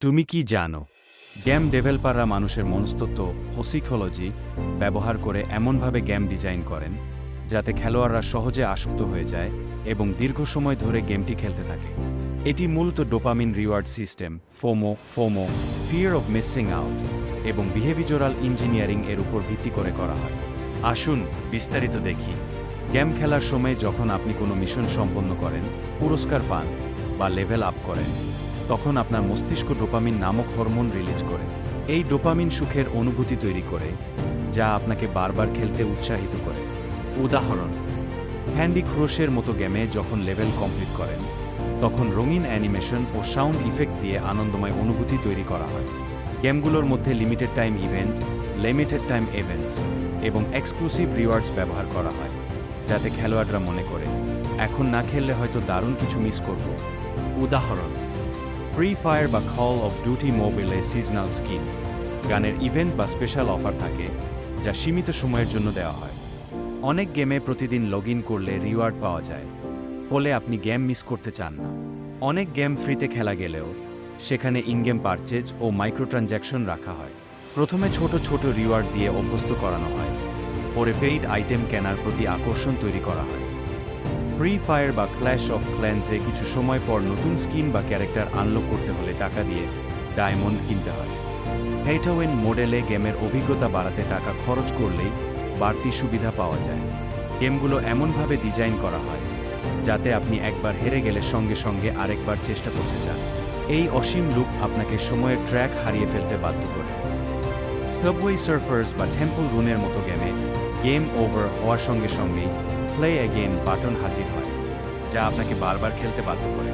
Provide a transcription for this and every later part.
তুমি কি জানো গেম ডেভেলপাররা মানুষের মনস্তত্ত্ব ও সাইকোলজি ব্যবহার করে এমনভাবে গেম ডিজাইন করেন, যাতে খেলোয়াড়রা সহজে আসক্ত হয়ে যায় এবং দীর্ঘ সময় ধরে গেমটি খেলতে থাকে। এটি মূলত dopamine reward system FOMO FOMO fear of missing out এবং বিহেভিজরাল ইঞ্জিনিয়ারিং এর উপর ভিত্তি করে করা হয়। আসুন বিস্তারিত দেখি গেম খেলার সময় যখন আপনি কোনো মিশন সম্পন্ন করেন, পুরস্কার পান বা লেভেল আপ করেন তখন আপনার মস্তিষ্ক ডোপামিন নামক হরমোন রিলিজ করে। এই ডোপামিন সুখের অনুভূতি তৈরি করে, যা আপনাকে বারবার খেলতে উৎসাহিত করে। উদাহরণ, হ্যান্ডি ক্রোশের মতো গেমে যখন লেভেল কমপ্লিট করেন, তখন রঙিন অ্যানিমেশন ও সাউন্ড ইফেক্ট দিয়ে আনন্দময় অনুভূতি তৈরি করা হয়। গেমগুলোর মধ্যে limited time event, limited time events এবং এক্সক্লুসিভ রিওয়ার্ডস ব্যবহার করা হয়, যাতে খেলোয়াড়রা মনে করে, এখন না খেললে হয়তো দারুণ কিছু মিস করব। উদাহরণ ফ্রি ফায়ার বা কল অফ ডিউটি মোবাইলে সিজনাল স্কিন গানের ইভেন্ট বা স্পেশাল অফার থাকে, যা সীমিত সময়ের জন্য দেওয়া হয়। অনেক গেমে প্রতিদিন লগ করলে রিওয়ার্ড পাওয়া যায়, ফলে আপনি গেম মিস করতে চান না। অনেক গেম ফ্রিতে খেলা গেলেও, সেখানে ইনগেম পারচেজ ও মাইক্রোট্রানজ্যাকশন রাখা হয়। প্রথমে ছোট ছোট রিওয়ার্ড দিয়ে অভ্যস্ত করানো হয়, পরে পেইড আইটেম কেনার প্রতি আকর্ষণ তৈরি করা হয়। ফ্রি ফায়ার বা ক্ল্যাশ অফ ক্ল্যান্সে কিছু সময় পর নতুন স্কিন বা ক্যারেক্টার আনলক করতে হলে টাকা দিয়ে ডায়মন্ড কিনতে হয়। হেইটাওয়েন মডেলে গেমের অভিজ্ঞতা বাড়াতে টাকা খরচ করলেই বাড়তি সুবিধা পাওয়া যায়। গেমগুলো এমনভাবে ডিজাইন করা হয় যাতে আপনি একবার হেরে গেলে সঙ্গে সঙ্গে আরেকবার চেষ্টা করতে চান। এই অসীম লুপ আপনাকে সময়ের ট্র্যাক হারিয়ে ফেলতে বাধ্য করে। সাবওয়ে সার্ফার্স বা টেম্পল রুনের মতো গেমে গেম ওভার হওয়ার সঙ্গে সঙ্গেই প্লে অ্যাগেন বাটন হাজির হয়, যা আপনাকে বারবার খেলতে বাধ্য করে।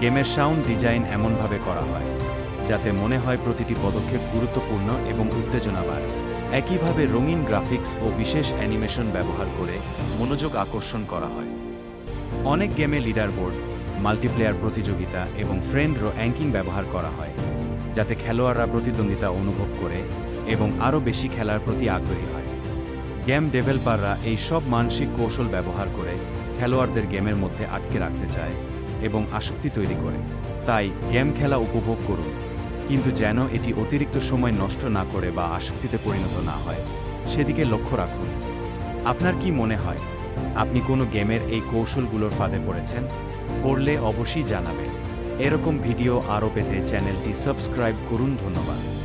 গেমের সাউন্ড ডিজাইন এমনভাবে করা হয়, যাতে মনে হয় প্রতিটি পদক্ষেপ গুরুত্বপূর্ণ এবং উত্তেজনা বাড়ে। একইভাবে রঙিন গ্রাফিক্স ও বিশেষ অ্যানিমেশন ব্যবহার করে মনোযোগ আকর্ষণ করা হয়। অনেক গেমে লিডার বোর্ড মাল্টিপ্লেয়ার প্রতিযোগিতা এবং ফ্রেন্ড র্যাঙ্কিং ব্যবহার করা হয়, যাতে খেলোয়াড়রা প্রতিদ্বন্দ্বিতা অনুভব করে এবং আরও বেশি খেলার প্রতি আগ্রহী হয়। গেম ডেভেলপাররা এই সব মানসিক কৌশল ব্যবহার করে খেলোয়াড়দের গেমের মধ্যে আটকে রাখতে চায় এবং আসক্তি তৈরি করে। তাই গেম খেলা উপভোগ করুন। কিন্তু যেন এটি অতিরিক্ত সময় নষ্ট না করে বা আসক্তিতে পরিণত না হয়, সেদিকে লক্ষ্য রাখুন। আপনার কি মনে হয়, আপনি কোনো গেমের এই কৌশলগুলোর ফাঁদে পড়েছেন? পড়লে অবশ্যই জানাবেন। এরকম ভিডিও আরও পেতে চ্যানেলটি সাবস্ক্রাইব করুন, ধন্যবাদ।